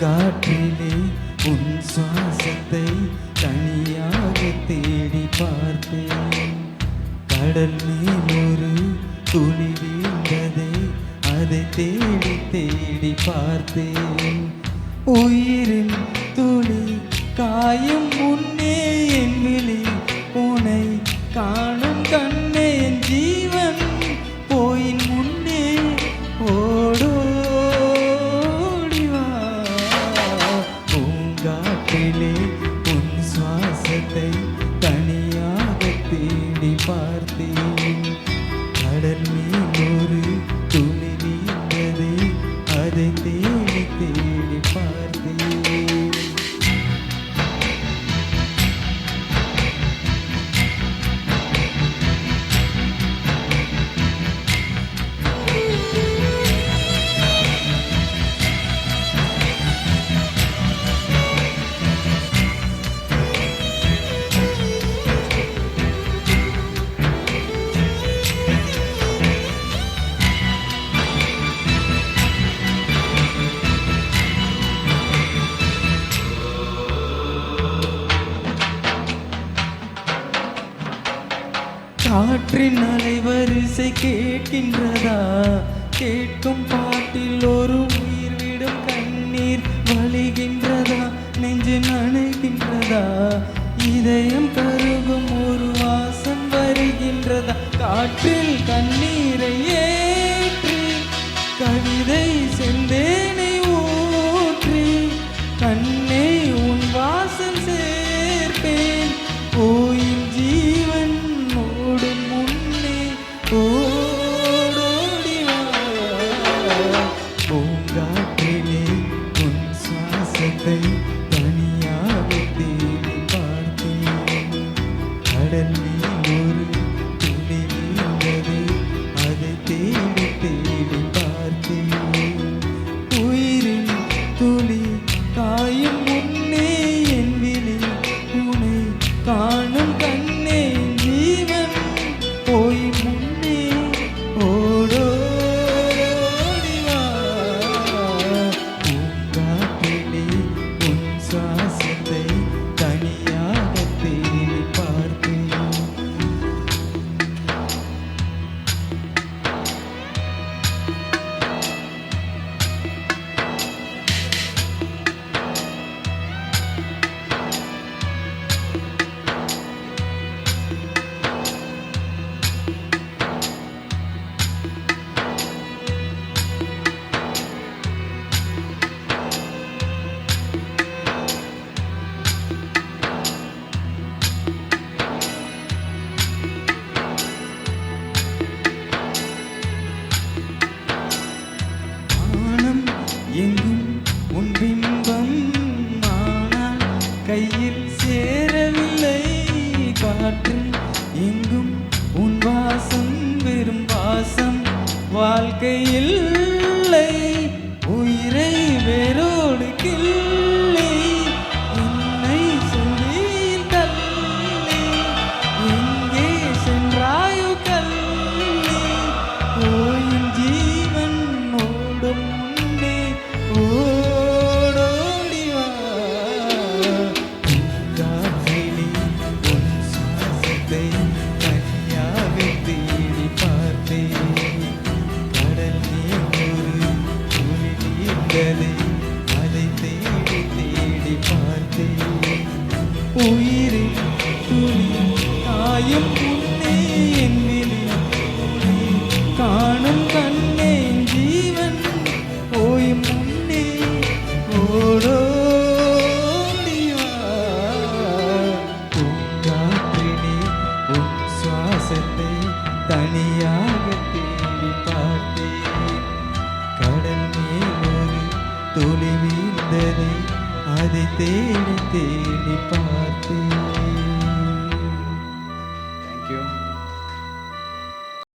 காற்றிலே உன் சுவாசத்தை தனியாக தேடி பார்த்தேன். கடல் மேல் ஒரு துளி வீழ்ந்ததை அதை தேடி தேடி பார்த்தேன். உயிரில் கடல் மீன் ஒரு காற்றின் அலைவரிசை கேட்கின்றதா? கேட்கும் பாட்டில் ஒரு உயிர் விடும் கண்ணீர் வழிகின்றதா? நெஞ்சு நனைகின்றதா இதயம் க கையில் சேரவில்லை. காற்றில் எங்கும் உன் வாசம் வெறும் வாசம். வாழ்க்கையில் உயிரை வேரோடு கில் கண்களே அதை தேடி தேடி பார்த்தேன். உயிர் துளி வீழ்ந்ததை அதை தேடி தேடி பார்த்தேன்